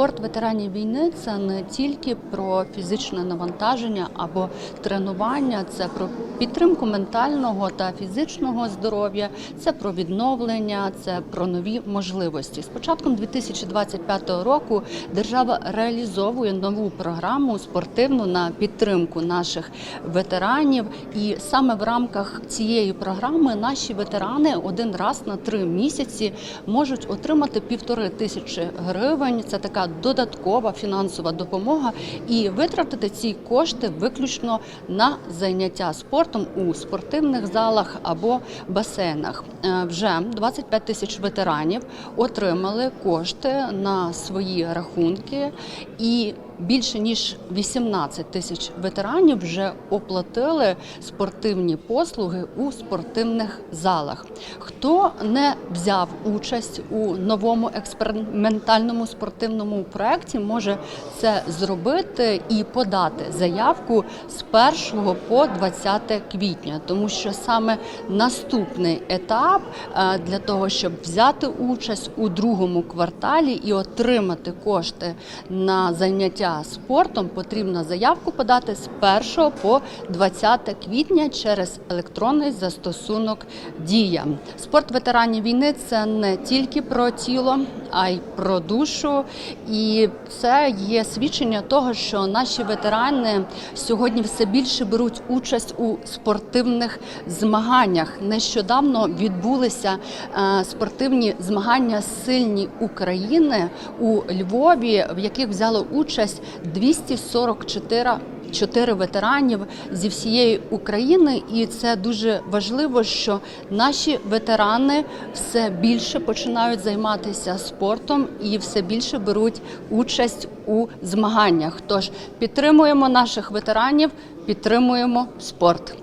Спорт ветеранів війни це не тільки про фізичне навантаження або тренування, це про підтримку ментального та фізичного здоров'я, це про відновлення, це про нові можливості. З початком 2025 року держава реалізовує нову програму спортивну на підтримку наших ветеранів. І саме в рамках цієї програми наші ветерани один раз на три місяці можуть отримати півтори тисячі гривень. Це така додаткова фінансова допомога, і витратити ці кошти виключно на заняття спортом у спортивних залах або басейнах. Е, Вже 25 тисяч ветеранів отримали кошти на свої рахунки і. Більше ніж 18 тисяч ветеранів вже оплатили спортивні послуги у спортивних залах. Хто не взяв участь у новому експериментальному спортивному проєкті, може це зробити і подати заявку з 1 по 20 квітня, тому що саме наступний етап е, для того, щоб взяти участь у другому кварталі і отримати кошти на заняття спортом, потрібно заявку подати з 1 по 20 квітня через електронний застосунок Дія. Спорт ветеранів війни це не тільки про тіло, а й про душу. І це є свідчення того, що наші ветерани сьогодні все більше беруть участь у спортивних змаганнях. Нещодавно відбулися е, спортивні змагання сильні України у Львові, в яких взяло участь 244 Чотири ветеранів зі всієї України, і це дуже важливо, що наші ветерани все більше починають займатися спортом і все більше беруть участь у змаганнях. Тож підтримуємо наших ветеранів, підтримуємо спорт.